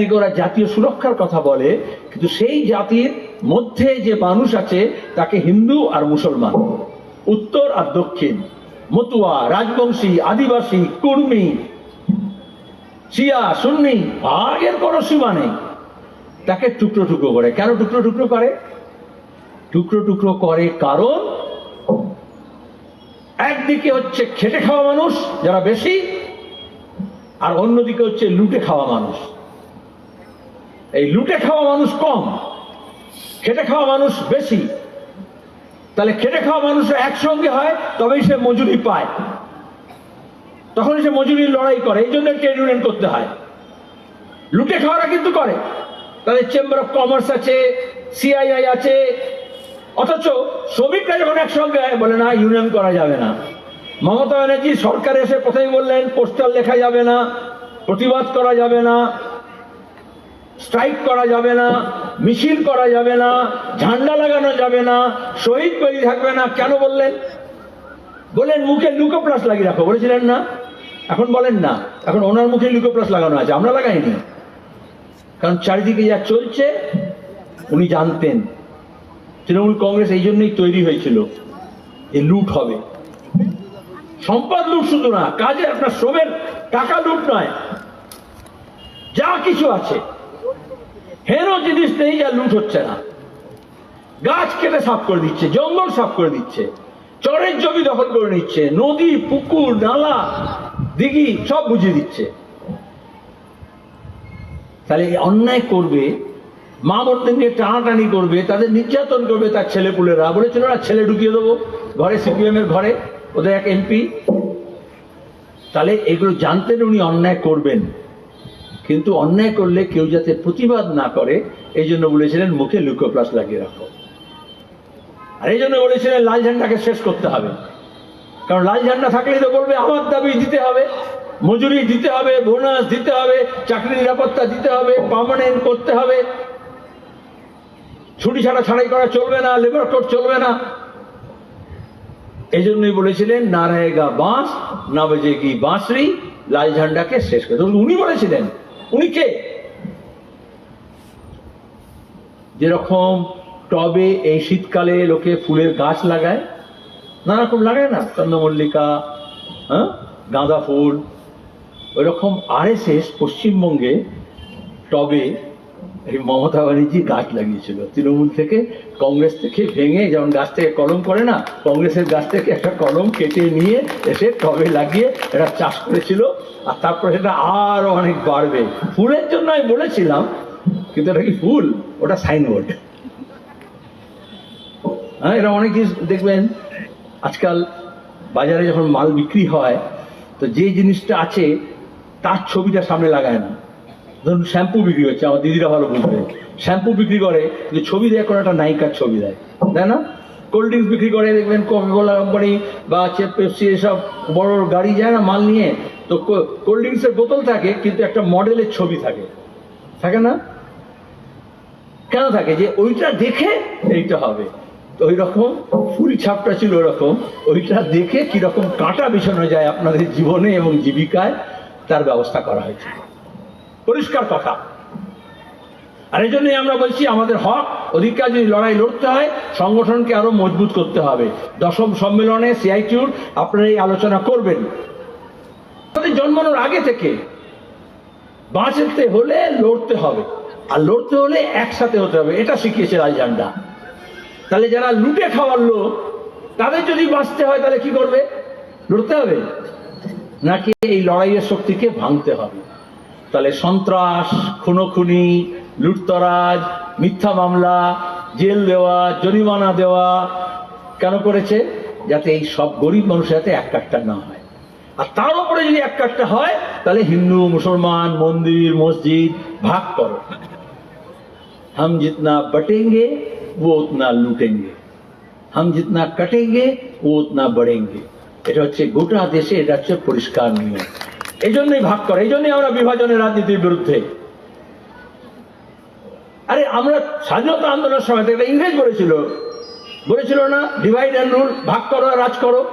একদিকে ওরা জাতীয় সুরক্ষার কথা বলে, কিন্তু সেই জাতির মধ্যে যে মানুষ আছে, তাকে হিন্দু আর মুসলমান, উত্তর আর দক্ষিণ, মতুয়া, রাজবংশী, আদিবাসী, কুর্মী, শিয়া, সুন্নি আগের কোনো সীমা নেই। তাকে টুকরো টুকরো করে। কেন টুকরো টুকরো করে? টুকরো টুকরো করে কারণ, একদিকে হচ্ছে খেটে খাওয়া মানুষ, যারা বেশি, আর অন্যদিকে হচ্ছে লুটে খাওয়া মানুষ। এই লুটে খাওয়া মানুষ কম, খেটে খাওয়া মানুষ বেশি। তাহলে খেটে খাওয়া মানুষ একসঙ্গে হয়, তবেই সে মজুরি পায়। তখন সে মজুরির লড়াই করে, এই জন্য ট্রেড ইউনিয়ন করতে হয়। লুটে খাওয়ারা কিন্তু করে। তাদের চেম্বার অফ কমার্স আছে, সিআইআই আছে। অথচ শ্রমিকরা যখন একসঙ্গে বলে, না, ইউনিয়ন করা যাবে না। মমতা ব্যানার্জি সরকার এসে প্রথমেই বললেন পোস্টার লেখা যাবে না, প্রতিবাদ করা যাবে না। স্ট্রাইক করা যাবে না, মিছিল করা যাবে না, ঝান্ডা লাগানো যাবে না, শহীদ তৈরি থাকবে না, কেন বললেন? বললেন, মুখে লুকোপ্লাস লাগিয়ে রাখো, বলেছিলেন না? এখন বলেন না, এখন ওনার মুখে লুকোপ্লাস লাগানো আছে, আমরা লাগাইনি। কারণ চারিদিকে যা চলছে, উনি জানতেন। তৃণমূল কংগ্রেস এই জন্যই তৈরি হয়েছিল, এ লুট হবে। সম্পদ লুট শুধু না কাজে আপনার শ্রমের টাকা লুট নয়, যা কিছু আছে। হেরো জিনিস নেই যা লুট হচ্ছে না। গাছ কেটে সাফ করে দিচ্ছে, জঙ্গল সাফ করে দিচ্ছে, চরের জমি দখল করে নিচ্ছে, নদী, পুকুর, নালা, দিঘি সব বুঝিয়ে দিচ্ছে। তাহলে অন্যায় করবে, মা বোনদেরকে টানাটানি করবে, তাদের নির্যাতন করবে তার ছেলেপুলেরা। বলেছিল না, ছেলে ঢুকিয়ে দেবো ঘরে সিপিএম এর ঘরে, ওদের এক এমপি। তাহলে এগুলো জানতেন উনি অন্যায় করবেন। কিন্তু অন্যায় করলে কেউ যাতে প্রতিবাদ না করে, এই জন্য বলেছিলেন, মুখে লুকোপ্লাস লাগিয়ে রাখো। আর এই জন্য বলেছিলেন, লাল ঝান্ডাকে শেষ করতে হবে। কারণ লাল ঝান্ডা থাকলে তো বলবে, আমার দাবি দিতে হবে, মজুরি দিতে হবে, বোনাস দিতে হবে চাকরি নিরাপত্তা দিতে হবে পার্মানেন্ট করতে হবে। ছুটি ছাড়া ছাড়াই করা চলবে না লেবার কোর্ট চলবে না। এই জন্যই বলেছিলেন না বাঁশ, না বেজে কি বাঁশরি, লাল ঝান্ডাকে শেষ করে উনি বলেছিলেন উনি কে? যেরকম টবে এই শীতকালে লোকে ফুলের গাছ লাগায়, নানা রকম লাগায় না? চন্দ্রমল্লিকা হ্যাঁ? গাঁদা ফুল। ওইরকম এস পশ্চিমবঙ্গে টবে এই মমতা ব্যানার্জি গাছ লাগিয়েছিল। তৃণমূল থেকে কংগ্রেস থেকে ভেঙে যেমন গাছ থেকে কলম করে না, কংগ্রেসের গাছ থেকে একটা কলম কেটে নিয়ে এসে টবে লাগিয়ে এটা চাষ করেছিল আর তারপরে সেটা আরও অনেক বাড়বে। ফুলের জন্য আমি বলেছিলাম, কিন্তু এটা কি ফুল? ওটা সাইনবোর্ড। হ্যাঁ এরা অনেক জিনিস দেখবেন, আজকাল বাজারে যখন মাল বিক্রি হয়, তো যে জিনিসটা আছে, তার ছবিটা সামনে লাগায় না। ধরুন শ্যাম্পু বিক্রি হচ্ছে আমার দিদিরা ভালো বুঝবে শ্যাম্পু বিক্রি করে যে ছবি দেয় কোনো একটা নায়িকার ছবি দেয়। তাই না? কোল্ড ড্রিঙ্কস বিক্রি করে, দেখবেন কোলা কোম্পানি বা পেপসি এসব বড় গাড়ি যায় না মাল নিয়ে, তো কোল্ড ড্রিঙ্কসের বোতল থাকে, কিন্তু একটা মডেলের ছবি থাকে। থাকে না? কেন থাকে? যে ওইটা দেখে এইটা হবে। তো ওই রকম ফুল ছাপটা ছিল ওরকম ওইটা দেখে কীরকম কাঁটা বিছানো যায় আপনাদের জীবনে এবং জীবিকায়, তার ব্যবস্থা করা হয়েছে। পরিষ্কার কথা। আর এই জন্যই আমরা বলছি আমাদের হক, অধিকার যদি লড়াই লড়তে হয়, সংগঠনকে আরও মজবুত করতে হবে। দশম সম্মেলনে সিআইটিউর আপনারা এই আলোচনা করবেন। আমাদের জন্মানোর আগে থেকে বাঁচতে হলে লড়তে হবে। আর লড়তে হলে একসাথে হতে হবে, এটা শিখিয়েছে ঝান্ডা তাহলে যারা লুটে খাওয়ার লোক, তাদের যদি বাঁচতে হয়, তাহলে কি করবে? লড়তে হবে? নাকি এই লড়াইয়ের শক্তিকে ভাঙতে হবে? তাহলে সন্ত্রাস খুনোখুনি লুটতরাজ মিথ্যা মামলা জেল দেওয়া জরিমানা দেওয়া কেন করেছে যাতে এই সব গরিব মানুষের হাতে এক কাটটা না হয় আর তার উপরে যদি এক কাটটা হয় তাহলে হিন্দু মুসলমান মন্দির মসজিদ ভাগ করো हम जितना बटेंगे वो उतना लूटेंगे हम जितना कटेंगे वो उतना बढ़ेंगे এটা হচ্ছে গোটা দেশে এটা হচ্ছে পরিষ্কার নিয়ম এই জন্যই ভাগ করে, এই জন্যই আমরা বিভাজনের রাজনীতির বিরুদ্ধে। আরে, আমরা স্বাধীনতা আন্দোলনের সময় একটা ইংরেজ বলেছিল। বলেছিল না ডিভাইড অ্যান্ড রুল ভাগ করো রাজ করো।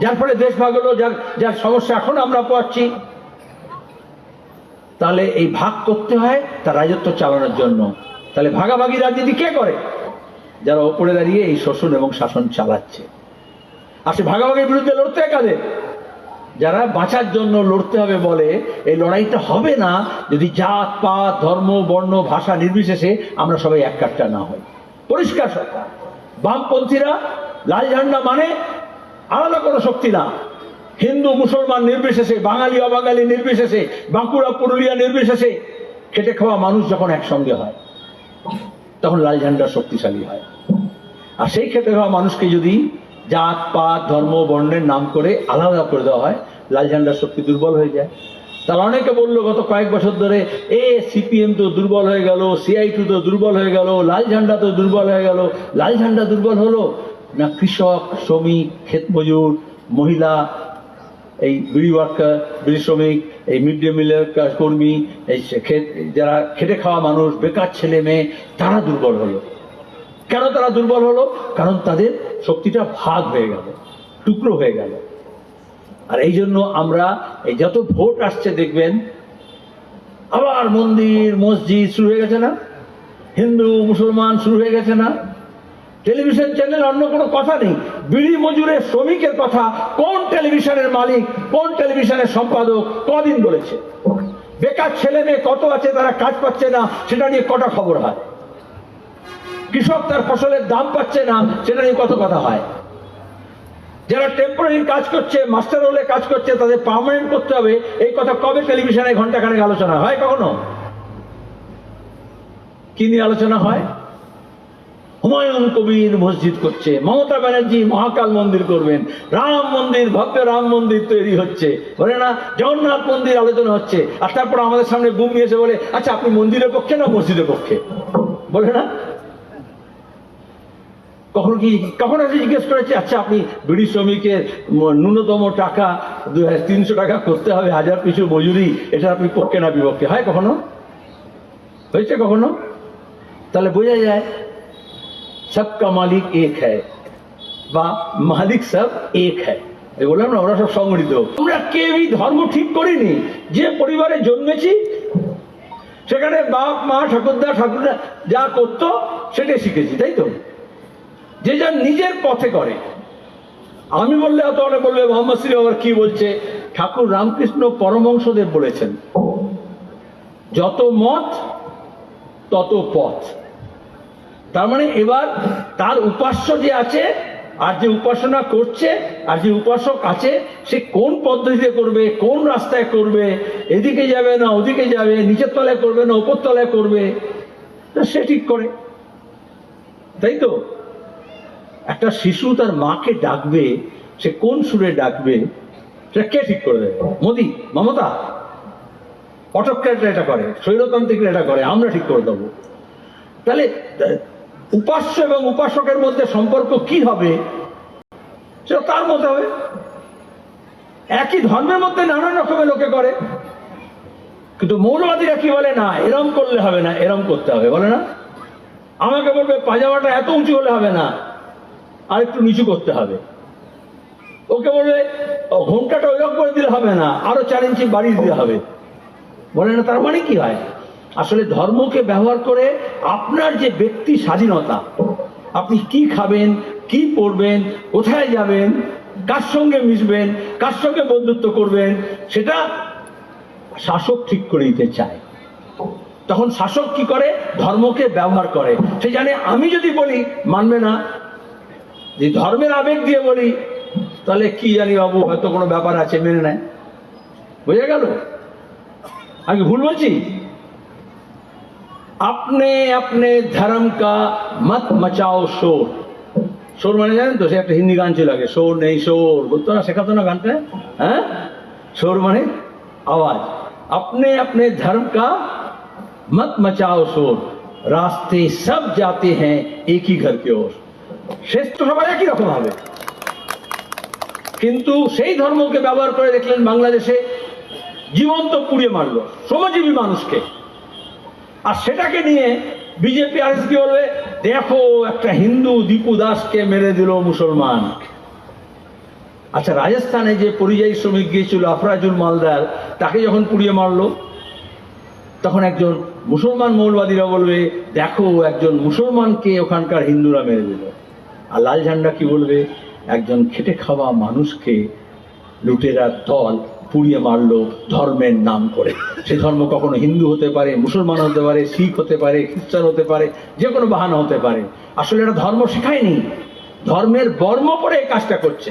যার ফলে দেশ ভাগ হলো, যার যার সমস্যা এখন আমরা পাচ্ছি। তাহলে এই ভাগ করতে হয় তার রাজত্ব চালানোর জন্য। তাহলে ভাগাভাগি রাজনীতি কে করে? যারা ওপরে দাঁড়িয়ে এই শোষণ এবং শাসন চালাচ্ছে। আর সে ভাগাভাগির বিরুদ্ধে লড়তে কাদের? যারা বাঁচার জন্য লড়তে হবে বলে, এই লড়াইটা হবে না। যদি জাত, পাত, ধর্ম, বর্ণ, ভাষা নির্বিশেষে আমরা সবাই এক কাটটা না হই। পরিষ্কার সরকার বামপন্থীরা লাল ঝান্ডা মানে আলাদা কোনো শক্তি না। হিন্দু, মুসলমান নির্বিশেষে, বাঙালি, অবাঙালি নির্বিশেষে, বাঁকুড়া, পুরুলিয়া নির্বিশেষে খেটে খাওয়া মানুষ যখন একসঙ্গে হয়, তখন লাল ঝান্ডা শক্তিশালী হয়। আর সেই খেটে খাওয়া মানুষকে যদি জাত, পাত, ধর্ম, বর্ণের নাম করে আলাদা করে দেওয়া হয়, লাল ঝান্ডার শক্তি দুর্বল হয়ে যায়। তারা অনেকে বলল, গত কয়েক বছর ধরে এ সিপিএম তো দুর্বল হয়ে গেল সিআইটু তো দুর্বল হয়ে গেল, লাল ঝান্ডা তো দুর্বল হয়ে গেল, লাল ঝান্ডা দুর্বল হলো? না, কৃষক, শ্রমিক, ক্ষেত মজুর, মহিলা, এই বিড়ি ওয়ার্কার বিড়ি শ্রমিক, এই মিড ডে মিলের কর্মী, এই যারা খেটে খাওয়া মানুষ, বেকার ছেলে মেয়ে, তারা দুর্বল হলো। কেন তারা দুর্বল হলো? কারণ তাদের শক্তিটা ভাগ হয়ে গেল টুকরো হয়ে গেল। আর এই জন্য আমরা এই যত ভোট আসছে দেখবেন আবার মন্দির মসজিদ শুরু হয়ে গেছে না? হিন্দু মুসলমান শুরু হয়ে গেছে না? টেলিভিশন চ্যানেল অন্য কোনো কথা নেই। বিড়ি মজুরের শ্রমিকের কথা কোন টেলিভিশনের মালিক কোন টেলিভিশনের সম্পাদক কদিন বলেছে? বেকার ছেলে মেয়ে কত আছে তারা কাজ পাচ্ছে না সেটা নিয়ে কটা খবর হয়? কৃষক তার ফসলের দাম পাচ্ছে না, সেটা নিয়ে কত কথা হয়? যারা টেম্পোরারি কাজ করছে মাস্টার রোলে কাজ করছে, তাদের পার্মানেন্ট করতে হবে, এই কথা কবে টেলিভিশনে ঘন্টাখানেক আলোচনা হয় কখনো? কি নিয়ে আলোচনা হয়? হুমায়ুন কবির মসজিদ করছে, মমতা ব্যানার্জি মহাকাল মন্দির করবেন, রাম মন্দির, ভব্য রাম মন্দির তৈরি হচ্ছে, বলে না? জগন্নাথ মন্দির আলোচনা হচ্ছে, আর তারপর আমাদের সামনে গুমি এসে বলে আচ্ছা আপনি মন্দিরের পক্ষে না মসজিদের পক্ষে? বলে না? কখনো কি, কখনো এসে জিজ্ঞেস করেছে আচ্ছা আপনি বিড়ি শ্রমিকের ন্যূনতম টাকা দু তিনশো টাকা করতে হবে, হাজার পিছু মজুরি, এটা আপনি পক্ষে না বিপক্ষে। হয় কখনো? হয়েছে কখনো? তাহলে বোঝা যায়, সবকা মালিক এক হ্যায়, বা মালিক সব এক হ্যায়। বললাম, না, ওরা সব সংগঠিত আমরা কেউই ধর্ম ঠিক করিনি। যে পরিবারে জন্মেছি, সেখানে বাপ, মা, ঠাকুরদা ঠাকুরদা যা করতো, সেটাই শিখেছি, তাই তো? যে যার নিজের পথে করে। আমি বললে হয়তো অনেক বলবে, মোহাম্মদ সিং আবার কি বলছে? ঠাকুর রামকৃষ্ণ পরমংশদেব বলেছেন, যত মত, তত পথ। তার মানে এবার তার উপাস্য যে আছে, আর যে উপাসনা করছে, আর যে উপাসক আছে, সে কোন পদ্ধতিতে করবে, কোন রাস্তায় করবে, এদিকে যাবে না, ওদিকে যাবে, নিচের তলায় করবে না, উপর তলায় করবে সে ঠিক করে। তাই তো? একটা শিশু তার মাকে ডাকবে, সে কোন সুরে ডাকবে, সেটা কে ঠিক করে দেবে? মোদি, মমতা, অটোক্র্যাটরা এটা করে, স্বৈরতান্ত্রিকরা এটা করে, আমরা ঠিক করে দেবো। তাহলে, উপাস্য এবং উপাসকের মধ্যে সম্পর্ক কি হবে? সেটা তার মতে হবে একই ধর্মের মধ্যে নানান রকমের লোকে করে। কিন্তু মৌলবাদীরা কি বলে? না, এরম করলে হবে না, এরম করতে হবে। বলে না? আমাকে বলবে, পাজামাটা এত উঁচু হলে হবে না। আর একটু নিচু করতে হবে। ওকে বলবে ঘোমটাটা ওইরকম করে দিলে হবে না, আরও চার ইঞ্চি বাড়িয়ে দিতে হবে। বলে, না, তার মানে কি হয়? আসলে ধর্মকে ব্যবহার করে আপনার যে ব্যক্তি স্বাধীনতা, আপনি কি খাবেন, কি পড়বেন কোথায় যাবেন, কার সঙ্গে মিশবেন, কার সঙ্গে বন্ধুত্ব করবেন, সেটা শাসক ঠিক করে দিতে চায়। তখন শাসক কি করে? ধর্মকে ব্যবহার করে। সে জানে, আমি যদি বলি, মানবে না যে ধর্মের আবেগ দিয়ে বলি তাহলে কি জানি বাবু হয়তো কোনো ব্যাপার আছে মেনে নেয় বোঝা গেল আমি ভুল বলছি আপনি আপনি ধর্ম কা মত মচাও শোর শোর মানে জানেন তো সে একটা হিন্দি গান ছিল আগে শোর নেই শোর বলতো না শেখাতো না গানটা হ্যাঁ শোর মানে আওয়াজ अपने अपने धर्म का मत मचाओ शोर रास्ते सब जाते हैं एक ही घर की ओर শেষ তো সবার একই রকম হবে। কিন্তু সেই ধর্মকে ব্যবহার করে দেখলেন বাংলাদেশে জীবন্ত পুড়িয়ে মারলো, শ্রমজীবী মানুষকে। আর সেটাকে নিয়ে বিজেপি আর কি বলবে, দেখো একটা হিন্দু দীপু দাসকে মেরে দিল মুসলমান। আচ্ছা রাজস্থানে যে পরিযায়ী শ্রমিক গিয়েছিল, আফরাজুল মালদার, তাকে যখন পুড়িয়ে মারলো, তখন একজন মুসলমান মৌলবাদীরা বলবে, দেখো একজন মুসলমানকে ওখানকার হিন্দুরা মেরে দিল। আর লাল ঝান্ডা কি বলবে? একজন খেটে খাওয়া মানুষকে লুটেরার দল পুড়িয়ে মারল ধর্মের নাম করে। সে ধর্ম কখনো হিন্দু হতে পারে, মুসলমান হতে পারে, শিখ হতে পারে, খ্রিস্টান হতে পারে, যে কোনো বাহানা হতে পারে। আসলে এটা ধর্ম শেখায়নি। ধর্মের বর্ম পরে এই কাজটা করছে।